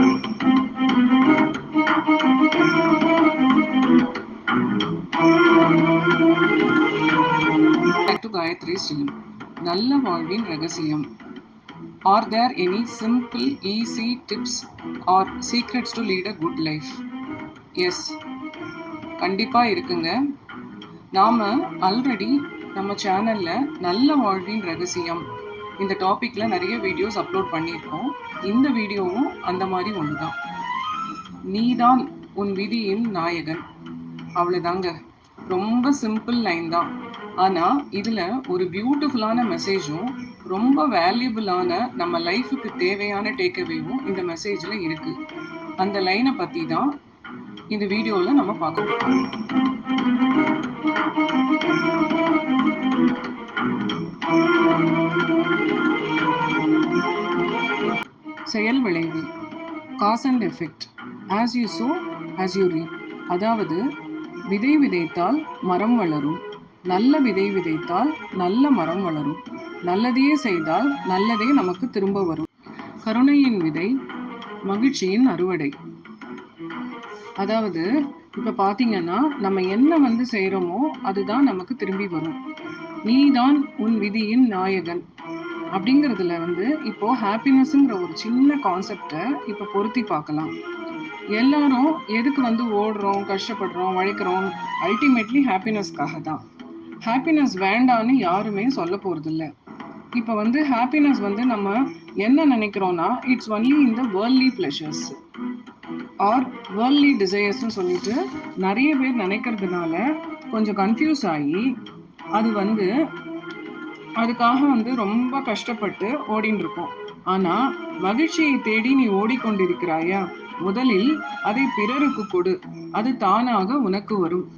Back to நல்ல வாழ்வின் ரகசியம். Are there any simple easy tips or secrets to lead a good life yes கண்டிப்பாக இருக்குங்க. நாம் ஆல்ரெடி நம்ம சேனலில் நல்ல வாழ்வின் ரகசியம் இந்த டாப்பிக்கில் நிறைய வீடியோஸ் அப்லோட் பண்ணியிருக்கோம். இந்த வீடியோவும் அந்த மாதிரி ஒன்று தான் நீதான் உன் விதியின் நாயகன். அவ்வளோதாங்க ரொம்ப சிம்பிள் லைன் தான். ஆனால் இதில் ஒரு பியூட்டிஃபுல்லான மெசேஜும் ரொம்ப வேல்யூபிளான நம்ம லைஃபுக்கு தேவையான டேக்அவேவும் இந்த மெசேஜில் இருக்குது அந்த லைனை பற்றி தான் இந்த வீடியோவில் நம்ம பார்க்க போகிறோம் செயல் விளைவு. Cause and effect as you sow as you reap அதாவது விதை விதைத்தால் மரம் வளரும். நல்ல விதை விதைத்தால் நல்ல மரம் வளரும். நல்லதையே செய்தால் நல்லதே நமக்கு திரும்ப வரும். கருணையின் விதை மகிழ்ச்சியின் அறுவடை. அதாவது இப்போ பார்த்தீங்கன்னா நம்ம என்ன வந்து செய்கிறோமோ அதுதான் நமக்கு திரும்பி வரும். நீதான் உன் விதியின் நாயகன். அப்படிங்கிறதுல வந்து இப்போ ஹாப்பினஸ்ங்கிற ஒரு சின்ன கான்செப்டை இப்போ பொருத்தி பார்க்கலாம். எல்லாரும் எதுக்கு வந்து ஓடுறோம் கஷ்டப்படுறோம் உழைக்கிறோம்? அல்டிமேட்லி ஹாப்பினஸ்க்காக தான் ஹாப்பினஸ் வேண்டான்னு யாருமே சொல்ல போகிறதில்ல இப்போ வந்து ஹாப்பினஸ் வந்து நம்ம என்ன நினைக்கிறோம்னா இட்ஸ் ஒன்லி இந்த the worldly pleasures or worldly டிசையர்ஸ்னு சொல்லிட்டு நிறைய பேர் நினைக்கிறதுனால கொஞ்சம் கன்ஃபியூஸ் ஆகி அது வந்து அதுக்காக வந்து ரொம்ப கஷ்டப்பட்டு ஓடின்னு இருக்கோம் ஆனா மகிழ்ச்சியை தேடி நீ ஓடிக்கொண்டிருக்கிறாயா? முதலில் அதை பிறருக்கு கொடு. அது தானாக உனக்கு வரும்.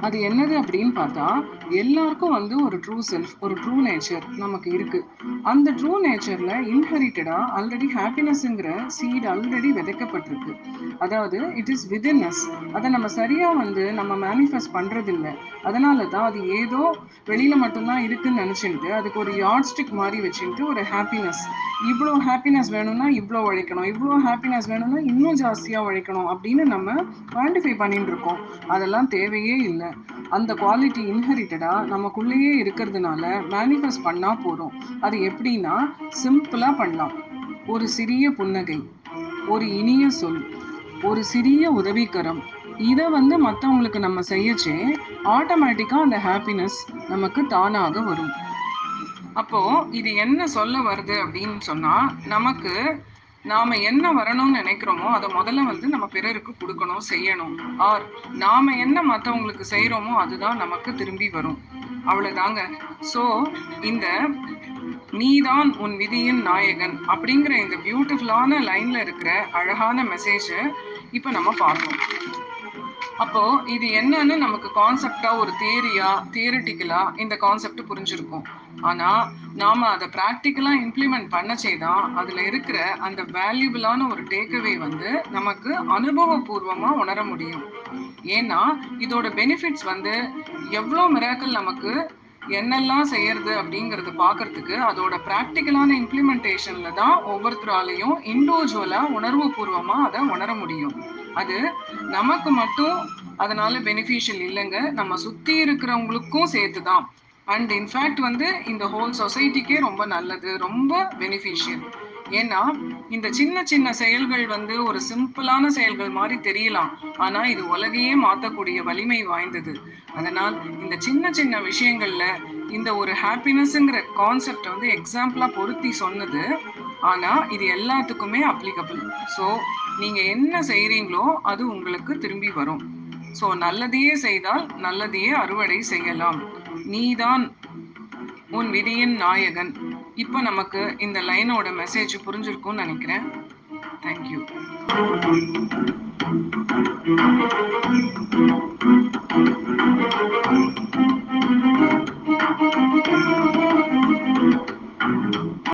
அது என்னது அப்படின்னு பார்த்தா எல்லாருக்கும் வந்து ஒரு ட்ரூ செல்ஃப் ஒரு ட்ரூ நேச்சர் நமக்கு இருக்கு. அந்த ட்ரூ நேச்சர்ல இன்ஹெரிட்டடா ஆல்ரெடி ஹாப்பினஸ்ங்கிற சீட் ஆல்ரெடி விதைக்கப்பட்டிருக்கு. அதாவது இட் இஸ் விதின் அஸ் அதை நம்ம சரியா வந்து நம்ம மேனிஃபெஸ்ட் பண்றது இல்ல அதனால தான் அது ஏதோ வெளியில மட்டும்தான் இருக்குன்னு நினைச்சுட்டு அதுக்கு ஒரு யார்ட் ஸ்டிக் மாதிரி வச்சுட்டு ஒரு ஹாப்பினஸ் இவ்வளோ ஹாப்பினஸ் வேணும்னா இவ்வளோ உழைக்கணும். இவ்வளோ ஹாப்பினஸ் வேணும்னா இன்னும் ஜாஸ்தியாக உழைக்கணும் அப்படின்னு நம்ம குவான்டிஃபை பண்ணிட்டு இருக்கோம். அதெல்லாம் தேவையே இல்லை. அந்த குவாலிட்டி இன்ஹெரிட்டட் நமக்குள்ளேயே இருக்கிறதுனால மேனிஃபெஸ்ட் பண்ணா போதும். அது எப்படின்னா சிம்பிளா பண்ணலாம். ஒரு சிறிய புன்னகை ஒரு இனிய சொல் ஒரு சிறிய உதவிக்கரம். இதை வந்து மற்றவங்களுக்கு நம்ம செய்யச்சே ஆட்டோமேட்டிக்காக அந்த ஹாப்பினஸ் நமக்கு தானாக வரும். அப்போ இது என்ன சொல்ல வருது அப்படின்னு சொன்னா நமக்கு நாம என்ன வரணும்னு நினைக்கிறோமோ அதை முதல்ல வந்து நம்ம பிறருக்கு கொடுக்கணும் செய்யணும். ஆர் நாம என்ன மற்றவங்களுக்கு செய்யறோமோ அதுதான் நமக்கு திரும்பி வரும். அவ்வளவுதாங்க. ஸோ இந்த நீதான் உன் விதியின் நாயகன் அப்படிங்கிற இந்த பியூட்டிஃபுல்லான லைன்ல இருக்கிற அழகான மெசேஜை இப்போ நம்ம பார்ப்போம். அப்போ இது என்னன்னு நமக்கு கான்செப்டா ஒரு தியரியா தியரிட்டிக்கலா இந்த கான்செப்ட் புரிஞ்சிருக்கும். ஆனா நாம அதை ப்ராக்டிக்கலா இம்ப்ளிமெண்ட் பண்ணச்சே தான் அதுல இருக்கிற அந்த வேல்யூபிளான ஒரு டேக்அவே வந்து நமக்கு அனுபவபூர்வமா உணர முடியும். ஏன்னா இதோட பெனிஃபிட்ஸ் வந்து எவ்வளோ மிராக்கள் நமக்கு என்னெல்லாம் செய்யறது அப்படிங்கறத பார்க்கறதுக்கு அதோட ப்ராக்டிக்கலான இம்ப்ளிமெண்டேஷன்ல தான் ஒவ்வொருத்தராலையும் இண்டிவிஜுவலா உணர்வு பூர்வமா அதை உணர முடியும். அது நமக்கு மட்டும் அதனால பெனிஃபிஷியல் இல்லைங்க. நம்ம சுத்தி இருக்கிறவங்களுக்கும் சேர்த்து தான் அண்ட் இன்ஃபேக்ட் வந்து இந்த ஹோல் சொசைட்டிக்கே ரொம்ப நல்லது ரொம்ப பெனிஃபிஷியல் ஏன்னா இந்த சின்ன சின்ன செயல்கள் வந்து ஒரு சிம்பிளான செயல்கள் மாதிரி தெரியலாம். ஆனா இது உலகையே மாத்தக்கூடிய வலிமை வாய்ந்தது. அதனால் இந்த சின்ன சின்ன விஷயங்கள்ல இந்த ஒரு ஹாப்பினஸ்ங்கிற கான்செப்ட் வந்து எக்ஸாம்பிளா பொருத்தி சொன்னது. ஆனா இது எல்லாத்துக்குமே அப்ளிகபிள் ஸோ நீங்க என்ன செய்றீங்களோ அது உங்களுக்கு திரும்பி வரும். ஸோ நல்லதையே செய்தால் நல்லதையே அறுவடை செய்யலாம். நீதான் உன் விதியின் நாயகன். இப்போ நமக்கு இந்த லைனோட மெசேஜ் புரிஞ்சிருக்கும்னு நினைக்கிறேன். தேங்க்யூ